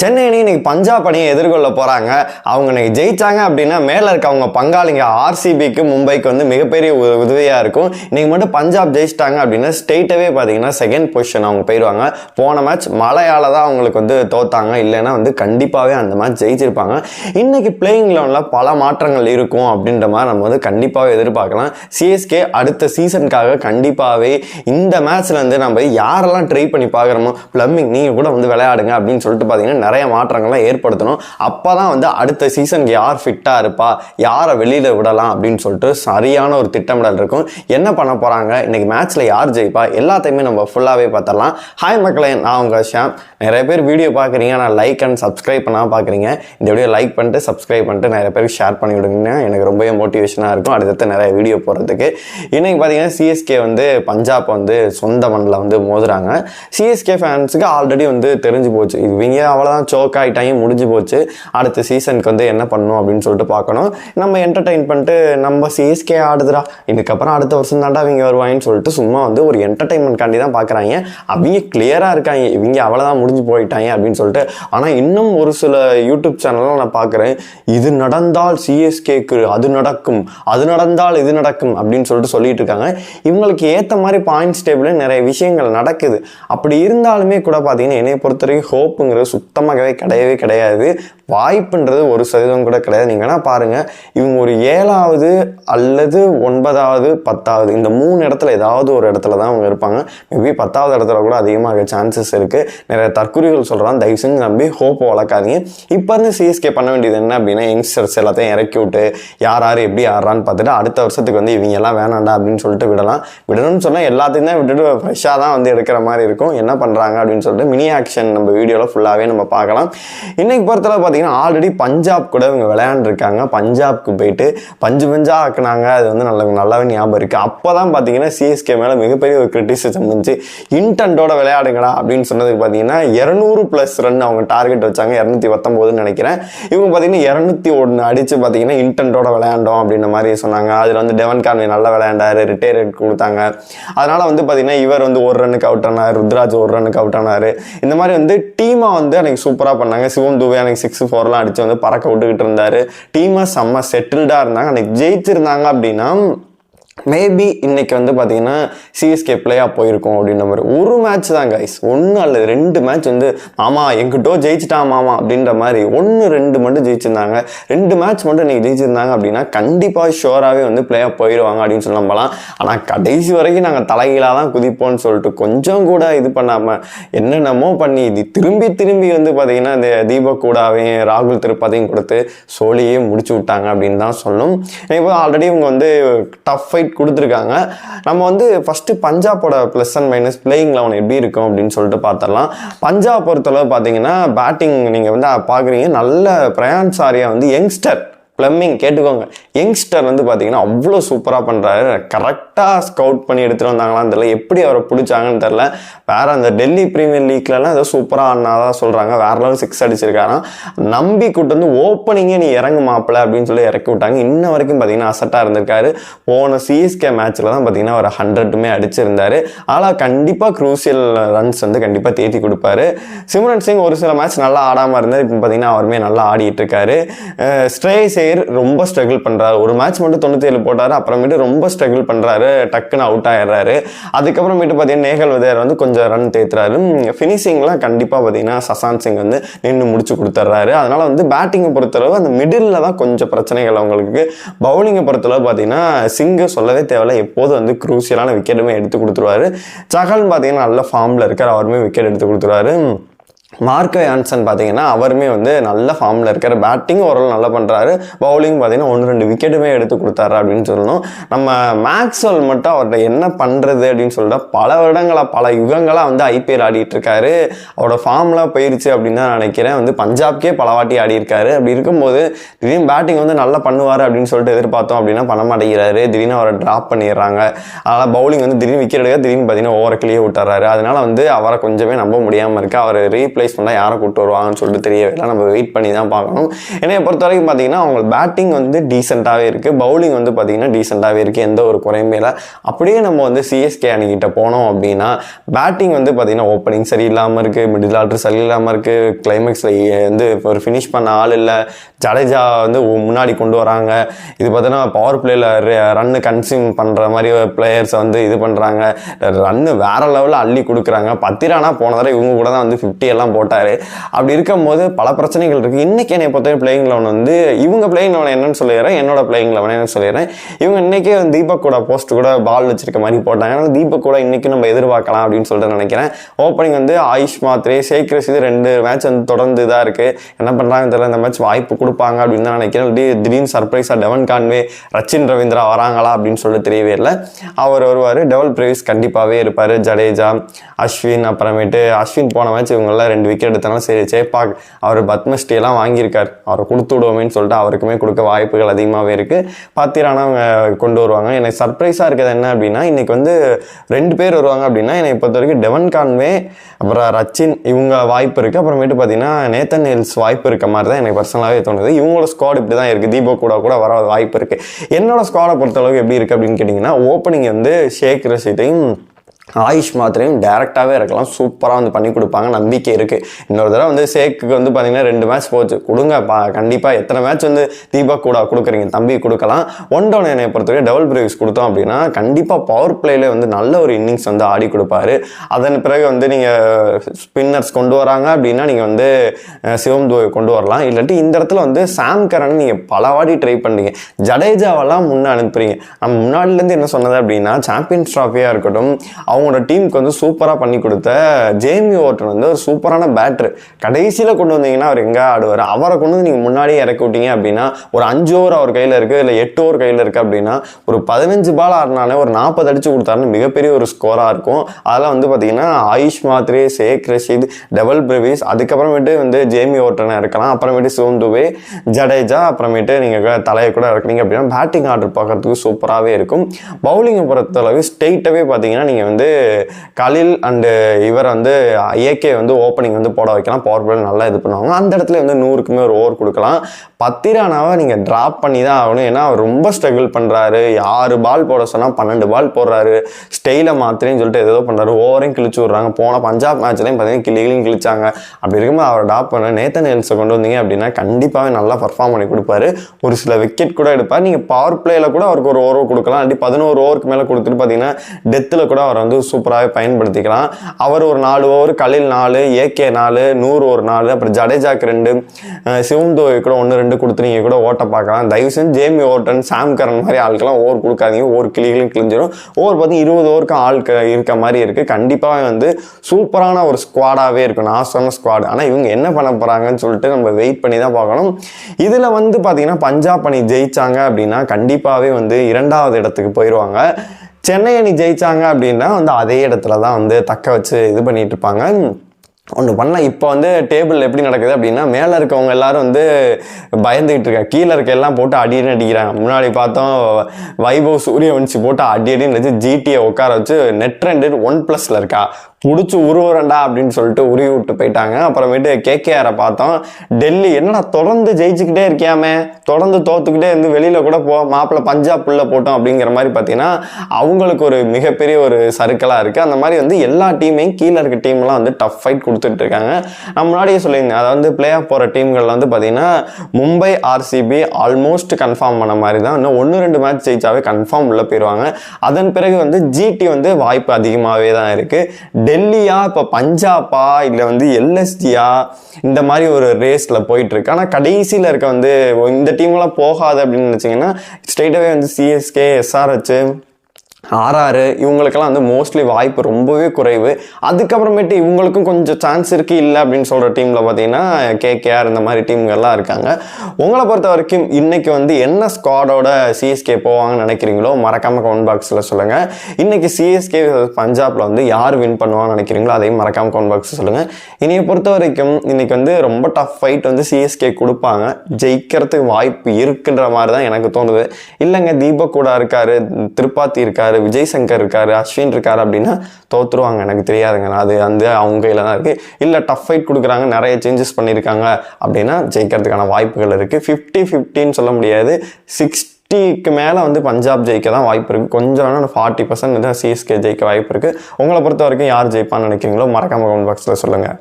சென்னை அணி இன்னைக்கு பஞ்சாப் அணியை எதிர்கொள்ள போறாங்க. அவங்க இன்னைக்கு ஜெயிச்சாங்க அப்படின்னா மேல இருக்க அவங்க பங்காளிங்க ஆர்சிபிக்கு மும்பைக்கு வந்து மிகப்பெரிய ஒரு உதவியா இருக்கும். இன்னைக்கு மட்டும் பஞ்சாப் ஜெயிச்சிட்டாங்க அப்படின்னா ஸ்டேட்டாவே பாத்தீங்கன்னா செகண்ட் பொசிஷன் அவங்க போயிடுவாங்க போன மேட்ச் மழையால் தான் அவங்களுக்கு வந்து தோத்தாங்க. இல்லைன்னா வந்து கண்டிப்பாகவே அந்த மேட்ச் ஜெயிச்சிருப்பாங்க. இன்னைக்கு பிளேயிங் லெவனில் பல மாற்றங்கள் இருக்கும் அப்படின்ற மாதிரி நம்ம வந்து கண்டிப்பாகவே எதிர்பார்க்கலாம். சிஎஸ்கே அடுத்த சீசனுக்காக கண்டிப்பாகவே இந்த மேட்ச்லேருந்து நம்ம யாரெல்லாம் ட்ரை பண்ணி பார்க்குறோமோ பிளம்பிங் நீங்கள் கூட வந்து விளையாடுங்க அப்படின்னு சொல்லிட்டு பார்த்தீங்கன்னா நிறைய மாற்றங்கள்லாம் ஏற்படுத்தணும். அப்போ தான் வந்து அடுத்த சீசனுக்கு யார் ஃபிட்டாக இருப்பா யாரை வெளியில் விடலாம் அப்படின்னு சொல்லிட்டு சரியான ஒரு திட்டமிடல் இருக்கும். என்ன பண்ண போகிறாங்க இன்றைக்கி மேட்ச்சில் யார் ஜெயிப்பா? எல்லாத்தையுமே நம்ம ஃபுல்லாகவே பார்த்துடலாம். ஹாய் மக்களே நான் உங்கள் ஷாம் நிறைய பேர் வீடியோ பார்க்குறீங்க நான் லைக் அண்ட் சப்ஸ்கிரைப் பண்ணால் பார்க்குறீங்க. இந்த வீடியோ லைக் பண்ணிட்டு சப்ஸ்கிரைப் பண்ணிட்டு நிறைய பேருக்கு ஷேர் பண்ணி விடுங்கன்னா எனக்கு ரொம்பவே மோட்டிவேஷனாக இருக்கும். அடுத்தடுத்து நிறைய வீடியோ போகிறதுக்கு இன்றைக்கி பார்த்தீங்கன்னா சிஎஸ்கே வந்து பஞ்சாப் வந்து சொந்த மண்ணில் வந்து மோதுறாங்க. சிஎஸ்கே ஃபேன்ஸுக்கு ஆல்ரெடி வந்து தெரிஞ்சு போச்சு. இவங்க அவ்வளோதான் சோக் ஆகிட்டாங்க முடிஞ்சு போச்சு. அடுத்த சீசனுக்கு வந்து என்ன பண்ணணும் அப்படின்னு சொல்லிட்டு பார்க்கணும். நம்ம என்டர்டெயின் பண்ணிட்டு நம்ம சிஎஸ்கே ஆடுதுடா. இதுக்கப்புறம் அடுத்த வருஷம் தாண்டா அவங்க வருவாங்கன்னு சொல்லிட்டு சும்மா வந்து ஒரு என்டர்டெயின்மெண்ட்காண்டி தான் பார்க்குறாங்க. அவங்க கிளியராக இருக்காங்க. இவங்க அவ்வளோதான் முடிஞ்சு போயிட்டாங்க அப்படின்னு சொல்லிட்டு. ஆனால் இன்னும் ஒரு சில யூடியூப் சேனல்லாம் நான் பார்க்குறேன். இது நடந்தால் சிஎஸ்கேக்கு அது நடக்கும். அது நடந்தால் இது நடக்கும் அப்படின்னு சொல்லிட்டு சொல்லிட்டு இருக்காங்க. இவங்களுக்கு ஏற்ற மாதிரி பாயிண்ட்ஸ் டேபிளில் நிறைய விஷயங்கள் நடக்குது. அப்படி இருந்தாலுமே கூட பார்த்தீங்கன்னா என்னை பொறுத்தவரைக்கும் ஹோப்புங்கிற சுத்தமாக சுத்தமாகவே கிடையவே கிடையாது. வாய்ப்புன்றது ஒரு சதவீதம் கூட கிடையாது. நீங்கள் வேணால் பாருங்கள் இவங்க ஒரு ஏழாவது அல்லது ஒன்பதாவது பத்தாவது இந்த மூணு இடத்துல ஏதாவது ஒரு இடத்துல தான் அவங்க இருப்பாங்க. மேபி பத்தாவது இடத்துல கூட அதிகமாக சான்சஸ் இருக்குது நிறைய தற்குறிகள் சொல்கிறாங்க தயவு செஞ்சு நம்பி ஹோப்பை வளர்க்காதீங்க. இப்போ இருந்து சிஎஸ்கே பண்ண வேண்டியது என்ன அப்படின்னா யங்ஸ்டர்ஸ் எல்லாத்தையும் இறக்கி விட்டு யார் யார் எப்படி ஆடுறான்னு பார்த்துட்டு அடுத்த வருஷத்துக்கு வந்து இவங்க எல்லாம் வேணாண்டா அப்படின்னு சொல்லிட்டு விடலாம். விடணும்னு சொன்னால் எல்லாத்தையும் தான் விட்டுட்டு ஃப்ரெஷ்ஷாக தான் வந்து எடுக்கிற மாதிரி இருக்கும். என்ன பண்ணுறாங்க அப்படின்னு சொல்லிட்டு மினி ஆக்ஷன் நம்ம வீடியோவில் ஃபுல்லாகவே நம்ம பார்க்கலாம். இன்னைக்கு பொறுத்தளவு பார்த்தீங்கன்னா ஆல்ரெடி பஞ்சாப் கூட இவங்க விளையாண்டுருக்காங்க. பஞ்சாப்க்கு போயிட்டு பஞ்சு பஞ்சாக ஆக்குனாங்க. அது வந்து நல்ல நல்லாவே ஞாபகம் இருக்குது அப்போ தான் பார்த்தீங்கன்னா சிஎஸ்கே மேலே மிகப்பெரிய ஒரு கிரிட்டிசிசம் இருந்துச்சு இன்டென்ட்டோட விளையாடுங்களா அப்படின்னு சொன்னதுக்கு பார்த்தீங்கன்னா இரநூறு ப்ளஸ் ரன் அவங்க டார்கெட் வச்சாங்க. இரநூத்தி பத்தொம்போதுன்னு நினைக்கிறேன். இவங்க பார்த்தீங்கன்னா இரநூத்தி ஒன்று அடித்து பார்த்தீங்கன்னா இன்டென்ட்டோட விளையாண்டோம் அப்படின்ற மாதிரி சொன்னாங்க. அதில் வந்து டெவன் கான்வே நல்லா விளையாண்டாரு. ரிட்டையர் கொடுத்தாங்க. அதனால் வந்து பார்த்தீங்கன்னா இவர் வந்து ஒரு ரன்னுக்கு அவுட் ஆனார். ருத்ராஜ் ஒரு ரன்னுக்கு அவுட் ஆனார். இந்த மாதிரி வந்து டீமாக வந்து அன்னைக்கு சூப்பராக பண்ணாங்க. சிவம் துபே அன்னைக்கு சிக்ஸ் ஃபோர்லாம் அடித்து வந்து பறக்க விட்டுக்கிட்டு இருந்தார். டீமாக செம்ம செட்டில்டாக இருந்தாங்க. அன்னைக்கு ஜெயிச்சிருந்தாங்க அப்படின்னா மேபி இன்னைக்கு வந்து பார்த்தீங்கன்னா சிஎஸ்கே பிளேயாக போயிருக்கோம் அப்படின்ற மாதிரி. ஒரு மேட்ச் தான் கைஸ் ஒன்று அல்லது ரெண்டு மேட்ச் வந்து மாமா எங்கிட்டோ ஜெயிச்சிட்டான் மாமா அப்படின்ற மாதிரி. ஒன்று ரெண்டு மட்டும் ஜெயிச்சிருந்தாங்க. ரெண்டு மேட்ச் மட்டும் இன்னைக்கு ஜெயிச்சிருந்தாங்க அப்படின்னா கண்டிப்பாக ஷோராகவே வந்து பிளேயாக போயிடுவாங்க அப்படின்னு சொல்ல நம்பலாம். ஆனால் கடைசி வரைக்கும் நாங்கள் தலைகீழாக தான் குதிப்போம்னு சொல்லிட்டு கொஞ்சம் கூட இது பண்ணாமல் என்னென்னமோ பண்ணி இது திரும்பி திரும்பி வந்து பார்த்தீங்கன்னா இந்த தீபக் கூடாவையும் ராகுல் திருப்பதையும் கொடுத்து சோழியே முடிச்சு விட்டாங்க அப்படின்னு தான் சொல்லணும். இப்போ ஆல்ரெடி இவங்க வந்து டஃப் ஃபைட் கொடுத்துருக்காங்க. நம்ம வந்து first பஞ்சாபோட plus and minus playing eleven எப்படி இருக்கும் அப்படின்னு சொல்லிட்டு பார்த்துடலாம் பஞ்சாப் பொறுத்தளவு பார்த்தீங்கன்னா பேட்டிங் நீங்கள் வந்து பார்க்குறீங்க நல்ல பிரயான் சாரியா வந்து யங்ஸ்டர் பிளம்பிங் கேட்டுக்கோங்க. யங்ஸ்டர் வந்து பார்த்தீங்கன்னா அவ்வளோ சூப்பராக பண்ணுறாரு கரெக்டாக ஸ்கவுட் பண்ணி எடுத்துகிட்டு வந்தாங்களான்னு தெரியல. எப்படி அவரை பிடிச்சாங்கன்னு தெரில வேற அந்த டெல்லி பிரீமியர் லீக்லலாம் ஏதோ சூப்பராக ஆனாதான் சொல்கிறாங்க வேற லெவல் சிக்ஸ் அடிச்சிருக்காராம். நம்பி கூட்டு வந்து ஓப்பனிங்கே நீ இறங்கு மாப்பிள்ள அப்படின்னு சொல்லி இறக்கி விட்டாங்க. இன்ன வரைக்கும் பார்த்தீங்கன்னா அசட்டாக இருந்திருக்காரு. போன சிஎஸ்கே மேட்ச்சில் தான் பார்த்தீங்கன்னா ஒரு ஹண்ட்ரட்டுமே அடிச்சிருந்தார். ஆனால் கண்டிப்பாக க்ரூசியல் ரன்ஸ் வந்து கண்டிப்பாக தேத்தி கொடுப்பாரு. சிம்ரன் சிங் ஒரு சில மேட்ச் நல்லா ஆடாமல் இருந்தார் இப்போ பார்த்தீங்கன்னா அவருமே நல்லா ஆடிட்டு இருக்காரு. ஸ்ட்ரே பிளேயர் ரொம்ப ஸ்ட்ரகிள் பண்ணுறாரு ஒரு மேட்ச் மட்டும் தொண்ணூற்றி ஏழு போட்டார் அப்புறமேட்டு ரொம்ப ஸ்ட்ரகிள் பண்ணுறாரு டக்குன்னு அவுட் ஆயிடுறாரு. அதுக்கப்புறமேட்டு பார்த்தீங்கன்னா நேகல் விதையார் வந்து கொஞ்சம் ரன் தேத்துறாரு. ஃபினிஷிங்லாம் கண்டிப்பாக பார்த்தீங்கன்னா சசாந்த் சிங் வந்து நின்று முடிச்சு கொடுத்துட்றாரு அதனால் வந்து பேட்டிங்கை பொறுத்தளவு அந்த மிடில் தான் கொஞ்சம் பிரச்சனைகள் அவங்களுக்கு. பவுலிங்கை பொறுத்தளவு பார்த்தீங்கன்னா சிங்கை சொல்லவே தேவையில்ல. எப்போதும் வந்து குரூசியலான விக்கெட்டுமே எடுத்து கொடுத்துருவாரு. சகல் பார்த்தீங்கன்னா நல்ல ஃபார்மில் இருக்கார். அவருமே விக்கெட் எடுத்து கொடுத்துருவாரு. மார்க்கோ ஆன்சன் பார்த்தீங்கன்னா அவருமே வந்து நல்ல ஃபார்மில் இருக்கார். பேட்டிங் ஓரளவு நல்லா பண்ணுறாரு பவுலிங் பார்த்தீங்கன்னா ஒன்று ரெண்டு விக்கெட்டுமே எடுத்து கொடுத்தாரு அப்படின்னு சொல்லணும். நம்ம மேக்ஸ்வெல் மட்டும் அவர்கிட்ட என்ன பண்ணுறது அப்படின்னு சொல்லிட்டு பல வருடங்களாக பல யுகங்களாக வந்து ஐபிஎல் ஆடிட்டு இருக்காரு. அவரோட ஃபார்ம்லாம் போயிருச்சு அப்படின்னு தான் நினைக்கிறேன். வந்து பஞ்சாப்கே பல வாட்டி ஆடி இருக்காரு அப்படி இருக்கும்போது திடீர்னு பேட்டிங் வந்து நல்லா பண்ணுவார் அப்படின்னு சொல்லிட்டு எதிர்பார்த்தோம் அப்படின்னா பண்ண மாட்டேங்கிறாரு. திடீர்னு அவரை ட்ராப் பண்ணிடுறாங்க. அதனால் பவுலிங் வந்து திடீர்னு விக்கெட் எடுக்க திடீர்னு பார்த்தீங்கன்னா ஓவரக்கிலேயே விட்டுறாரு. அதனால் வந்து அவரை கொஞ்சமே நம்ப முடியாமல் இருக்குது அவர் ரீப்ளே ரீப்ளேஸ்மெண்ட்டாக யாரை கூட்டு வருவாங்கன்னு சொல்லிட்டு தெரியவே இல்லை. நம்ம வெயிட் பண்ணி தான் பார்க்கணும். என்னைய பொறுத்த வரைக்கும் பார்த்தீங்கன்னா அவங்க பேட்டிங் வந்து டீசெண்டாகவே இருக்குது பவுலிங் வந்து பார்த்தீங்கன்னா டீசெண்டாகவே இருக்குது எந்த ஒரு குறையுமே இல்லை. அப்படியே நம்ம வந்து சிஎஸ்கே அணிக்கிட்ட போனோம் அப்படின்னா பேட்டிங் வந்து பார்த்தீங்கன்னா ஓப்பனிங் சரியில்லாமல் இருக்குது மிடில் ஆர்டர் சரியில்லாமல் இருக்குது கிளைமேக்ஸில் வந்து ஒரு ஃபினிஷ் பண்ண ஆள் இல்லை. ஜடேஜா வந்து முன்னாடி கொண்டு வராங்க. இது பார்த்தீங்கன்னா பவர் பிளேயில் ரன்னு கன்சியூம் பண்ணுற மாதிரி பிளேயர்ஸை வந்து இது பண்ணுறாங்க ரன்னு வேறு லெவலில் அள்ளி கொடுக்குறாங்க. பத்திரானா போன தடவை இவங்க கூட தான் வந்து 50 எல்லாம் போட்டார். அப்படி இருக்கும்போது பல பிரச்சனைகள் இருக்குது இன்னைக்கு என்னை பொறுத்தவரை பிளேயிங் லெவன் வந்து இவங்க பிளேயிங் லெவன் என்னன்னு சொல்லிடுறேன் என்னோட பிளேயிங் லெவன் என்னன்னு சொல்லிடுறேன். இவங்க இன்னைக்கே வந்து தீபக் கூட போஸ்ட் கூட பால் வச்சிருக்க மாதிரி போட்டாங்க. ஆனால் தீபக் கூட இன்றைக்கி நம்ம எதிர்பார்க்கலாம் அப்படின்னு சொல்லிட்டு நினைக்கிறேன். ஓப்பனிங் வந்து ஆயுஷ் மாத்ரே சேக்ரஸ் இது ரெண்டு மேட்ச் வந்து தொடர்ந்து இதாக இருக்குது என்ன பண்ணுறாங்கன்னு தெரியல இந்த மேட்ச் வாய்ப்பு கொடுப்பாங்க அப்படின்னு தான் நினைக்கிறேன். இல்லாட்டி திடீர்னு சர்ப்ரைஸாக டெவன் கான்வே ரச்சின் ரவீந்திரா வராங்களா அப்படின்னு சொல்லி தெரியவே இல்லை. அவர் வருவார் டெவல் பிரேவிஸ் கண்டிப்பாகவே இருப்பார். ஜடேஜா அஸ்வின் அப்புறமேட்டு அஸ்வின் போன மேட்ச் இவங்கெல்லாம் ரெண்டு விக்கெட் எடுத்தாலும் சரி சேப்பாக் அவர் பத்மஸ்ரீ எல்லாம் வாங்கியிருக்கார். அவரை கொடுத்து விடுவோமேன்னு சொல்லிட்டு அவருக்குமே கொடுக்க வாய்ப்புகள் அதிகமாகவே இருக்குது பாத்திரானா அவங்க கொண்டு வருவாங்க. எனக்கு சர்ப்ரைஸாக இருக்கிறது என்ன அப்படின்னா இன்றைக்கி வந்து ரெண்டு பேர் வருவாங்க அப்படின்னா என்னை பொறுத்த வரைக்கும் டெவன் கான்வே அப்புறம் ரச்சின் இவங்க வாய்ப்பு இருக்குது அப்புறமேட்டு பார்த்தீங்கன்னா நேத்தன் ஹில்ஸ் வாய்ப்பு இருக்க மாதிரி தான் எனக்கு பர்சனலாகவே தோணுது. இவங்களோட ஸ்குவாட் இப்படி தான் இருக்குது தீபக் கூட கூட வர வாய்ப்பு இருக்குது என்னோட ஸ்குவாடை பொறுத்தளவுக்கு எப்படி இருக்குது அப்படின்னு கேட்டிங்கன்னா ஓப்பனிங் வந்து ஷேக் ரஷீதையும் ஆயுஷ் மாத்திரையும் டேரெக்டாகவே இருக்கலாம். சூப்பராக வந்து பண்ணி கொடுப்பாங்க. நம்பிக்கை இருக்குது இன்னொரு தடவை வந்து சேக்குக்கு வந்து பார்த்தீங்கன்னா ரெண்டு மேட்ச் போச்சு. கொடுங்க பா கண்டிப்பாக எத்தனை மேட்ச் வந்து தீபா கூட கொடுக்குறீங்க? தம்பி கொடுக்கலாம். ஒன் டவுன் என்னை பொறுத்தவரை டபுள் பிரேக்ஸ் கொடுத்தோம் அப்படின்னா கண்டிப்பாக பவர் பிளேல வந்து நல்ல ஒரு இன்னிங்ஸ் வந்து ஆடி கொடுப்பாரு. அதன் பிறகு வந்து நீங்கள் ஸ்பின்னர்ஸ் கொண்டு வராங்க அப்படின்னா நீங்கள் வந்து சிவம் துவை கொண்டு வரலாம். இல்லாட்டி இந்த இடத்துல வந்து சாம் கரன் நீங்கள் பல வாட்டி ட்ரை பண்ணீங்க ஜடேஜாவெல்லாம் முன்னே அனுப்புறீங்க. நம்ம முன்னாடிலேருந்து என்ன சொன்னது அப்படின்னா சாம்பியன்ஸ் ட்ராஃபியாக இருக்கட்டும் அவங்களோட டீமுக்கு வந்து சூப்பராக பண்ணி கொடுத்த ஜேமி ஓட்டன் வந்து ஒரு சூப்பரான பேட்ரு கடைசியில் கொண்டு வந்தீங்கன்னா அவர் எங்கே ஆடுவார்? அவரை கொண்டு வந்து நீங்கள் முன்னாடியே இறக்கி விட்டீங்க அப்படின்னா ஒரு அஞ்சு ஓவர் அவர் கையில் இருக்குது இல்லை எட்டு ஓவர் கையில் இருக்குது அப்படின்னா ஒரு பதினஞ்சு பால் ஆடினாலே ஒரு நாற்பது அடிச்சு கொடுத்தாருன்னு மிகப்பெரிய ஒரு ஸ்கோராக இருக்கும். அதெல்லாம் வந்து பார்த்தீங்கன்னா ஆயுஷ் மாத்ரே ஷேக் ரஷீத் டபுள் பிரவிஸ் அதுக்கப்புறமேட்டு வந்து ஜேமி ஓட்டனை இருக்கலாம். அப்புறமேட்டு சிவம் துபே ஜடேஜா அப்புறமேட்டு நீங்கள் தலையை கூட இறக்குனீங்க அப்படின்னா பேட்டிங் ஆர்டர் பார்க்குறதுக்கு சூப்பராகவே இருக்கும். பவுலிங்கை பொறுத்தளவு ஸ்டெயிட்டாகவே பார்த்தீங்கன்னா நீங்கள் வந்து கலில் அண்டு இவர் வந்து ஏகே வந்து ஓப்பனிங் வந்து போட வைக்கலாம். பவர் பிளே நல்லா இது பண்ணுவாங்க. அந்த இடத்துல வந்து நூறுக்குமே ஒரு ஓவர் கொடுக்கலாம். பத்திரானாவை நீங்கள் ட்ராப் பண்ணி தான் ஆகணும். ஏன்னா அவர் ரொம்ப ஸ்ட்ரகிள் பண்ணுறாரு ஆறு பால் போட சொன்னால் பன்னெண்டு பால் போடுறாரு. ஸ்டெயிலை மாத்திரேன்னு சொல்லிட்டு ஏதோ பண்ணுறாரு ஓவரையும் கிழிச்சு விட்றாங்க. போன பஞ்சாப் மேட்ச்லையும் பார்த்தீங்கன்னா கிளிகளையும் கிழிச்சாங்க. அப்படி இருக்கும்போது அவரை டாப் பண்ண நேத்தன் ஹெல்ஸை கொண்டு வந்தீங்க அப்படின்னா கண்டிப்பாகவே நல்லா பர்ஃபார்ம் பண்ணி கொடுப்பாரு. ஒரு சில விக்கெட் கூட எடுப்பார். நீங்கள் பவர் பிளேயில் கூட அவருக்கு ஒரு ஓவர் கொடுக்கலாம். அப்படி பதினோரு ஓவருக்கு மேலே கொடுத்துட்டு பார்த்தீங்கன்னா டெத்தில் கூட அவர் வந்து சூப்பராகவே பயன்படுத்திக்கலாம். அவர் ஒரு நாலு ஓவர் கலில் நாலு ஏகே நாலு நூறு ஒரு நாலு அப்புறம் ஜடேஜாக்கு ரெண்டு அஹ் சிவம் கூட ஒன்று ரெண்டு கொடுத்து நீங்கள் கூட ஓட்ட பார்க்கலாம். தயவு செஞ்சு ஜேமி ஓட்டன் சாம் கரன் மாதிரி ஆளுக்கெல்லாம் ஓவர் கொடுக்காதீங்க. ஓவர் கிளிகளும் கிழிஞ்சிடும் ஓவர் பார்த்து இருபது ஓவருக்கு ஆள் இருக்க மாதிரி இருக்குது கண்டிப்பாக வந்து சூப்பரான ஒரு ஸ்குவாடாகவே இருக்கும் நான் சொன்ன ஸ்குவாட் ஆனால் இவங்க என்ன பண்ண போகிறாங்கன்னு சொல்லிட்டு நம்ம வெயிட் பண்ணி தான் பார்க்கணும். இதில் வந்து பார்த்தீங்கன்னா பஞ்சாப் அணி ஜெயிச்சாங்க அப்படின்னா கண்டிப்பாகவே வந்து இரண்டாவது இடத்துக்கு போயிடுவாங்க சென்னை அணி ஜெயிச்சாங்க அப்படின்னா வந்து அதே இடத்துல தான் வந்து தக்க வச்சு இது பண்ணிகிட்டு இருப்பாங்க. ஒன்று பண்ணலாம். இப்போ வந்து டேபிள் எப்படி நடக்குது அப்படின்னா மேலே இருக்கவங்க எல்லாரும் வந்து பயந்துக்கிட்டு இருக்காங்க. கீழே இருக்க எல்லாம் போட்டு அடியடி அடின்னு அடிக்கிறாங்க. முன்னாடி பார்த்தோம் வைபவ் சூரியவன்சி போட்டு அடி அடின்னு வச்சு ஜிடியை உட்கார வச்சு நெட் ரெண்டு ஒன் ப்ளஸில் இருக்கா? முடிச்சு உருவுறண்டா அப்படின்னு சொல்லிட்டு உருவி விட்டு போயிட்டாங்க. அப்புறமேட்டு கேகேஆரை பார்த்தோம். டெல்லி என்னடா தொடர்ந்து ஜெயிச்சுக்கிட்டே இருக்கியாமே? தொடர்ந்து தோத்துக்கிட்டே இருந்து வெளியில் கூட போ மாப்பிள்ளை பஞ்சாப் புள்ள போட்டோம் அப்படிங்கிற மாதிரி பார்த்தீங்கன்னா அவங்களுக்கு ஒரு மிகப்பெரிய ஒரு சருக்கலாக இருக்குது அந்த மாதிரி வந்து எல்லா டீமையும் கீழே இருக்க டீம்லாம் வந்து டஃப் ஃபைட் கொடுத்துட்டு இருக்காங்க. நான் முன்னாடியே சொல்லியிருந்தேன். அதாவது பிளே ஆஃப் போகிற டீம்கள் வந்து பார்த்தீங்கன்னா மும்பை ஆர்சிபி ஆல்மோஸ்ட் கன்ஃபார்ம் பண்ண மாதிரி தான். இன்னும் ஒன்று ரெண்டு மேட்ச் ஜெயிச்சாவே கன்ஃபார்ம் உள்ளே போயிடுவாங்க அதன் பிறகு வந்து ஜிடி வந்து வாய்ப்பு அதிகமாகவே தான் இருக்குது டெல்லியா இப்போ பஞ்சாபா இல்லை வந்து எல்எஸ்டியா இந்த மாதிரி ஒரு ரேஸில் போயிட்டுருக்கு. ஆனால் கடைசியில் இருக்க வந்து இந்த டீம்லாம் போகாது அப்படின்னு நினச்சிங்கன்னா ஸ்ட்ரெயிட்டாகவே வந்து சிஎஸ்கே எஸ்ஆர்ஹெச் ஆர்ஆர் இவங்களுக்கெல்லாம் வந்து மோஸ்ட்லி வாய்ப்பு ரொம்பவே குறைவு. அதுக்கப்புறமேட்டு இவங்களுக்கும் கொஞ்சம் சான்ஸ் இருக்குது இல்லை அப்படின்னு சொல்கிற டீமில் பார்த்தீங்கன்னா கேகேஆர் இந்த மாதிரி டீம்கள்லாம் இருக்காங்க. உங்களை பொறுத்த வரைக்கும் இன்றைக்கி வந்து என்ன ஸ்குவாடோட சிஎஸ்கே போவாங்கன்னு நினைக்கிறீங்களோ மறக்காமல் கமெண்ட் பாக்ஸில் சொல்லுங்கள் இன்றைக்கி சிஎஸ்கே பஞ்சாபில் வந்து யார் வின் பண்ணுவாங்கன்னு நினைக்கிறீங்களோ அதையும் மறக்காமல் கமெண்ட் பாக்ஸ் சொல்லுங்கள் இனியை பொறுத்த வரைக்கும் இன்றைக்கி வந்து ரொம்ப டஃப் ஃபைட் வந்து சிஎஸ்கே கொடுப்பாங்க. ஜெயிக்கிறதுக்கு வாய்ப்பு இருக்குன்ற மாதிரி தான் எனக்கு தோணுது. இல்லைங்க தீபக் கூட இருக்கார் திருப்பாத்தி இருக்கார் இருக்காரு விஜய் சங்கர் இருக்காரு அஸ்வின் இருக்காரு அப்படின்னா தோத்துருவாங்க. எனக்கு தெரியாதுங்க. அது வந்து அவங்க கையில் தான் இருக்குது இல்லை டஃப் ஃபைட் கொடுக்குறாங்க நிறைய சேஞ்சஸ் பண்ணியிருக்காங்க அப்படின்னா ஜெயிக்கிறதுக்கான வாய்ப்புகள் இருக்குது ஃபிஃப்டி ஃபிஃப்டின்னு சொல்ல முடியாது. சிக்ஸ்டிக்கு மேலே வந்து பஞ்சாப் ஜெயிக்க தான் வாய்ப்பு இருக்குது கொஞ்சம் வேணால் ஃபார்ட்டி பர்சன்ட் தான் சிஎஸ்கே ஜெயிக்க வாய்ப்பு இருக்குது உங்களை பொறுத்த வரைக்கும் யார் ஜெயிப்பான்னு நினைக்கிறீங்களோ மறக்காம கமெண்ட் பாக்ஸில் சொல்லுங்கள்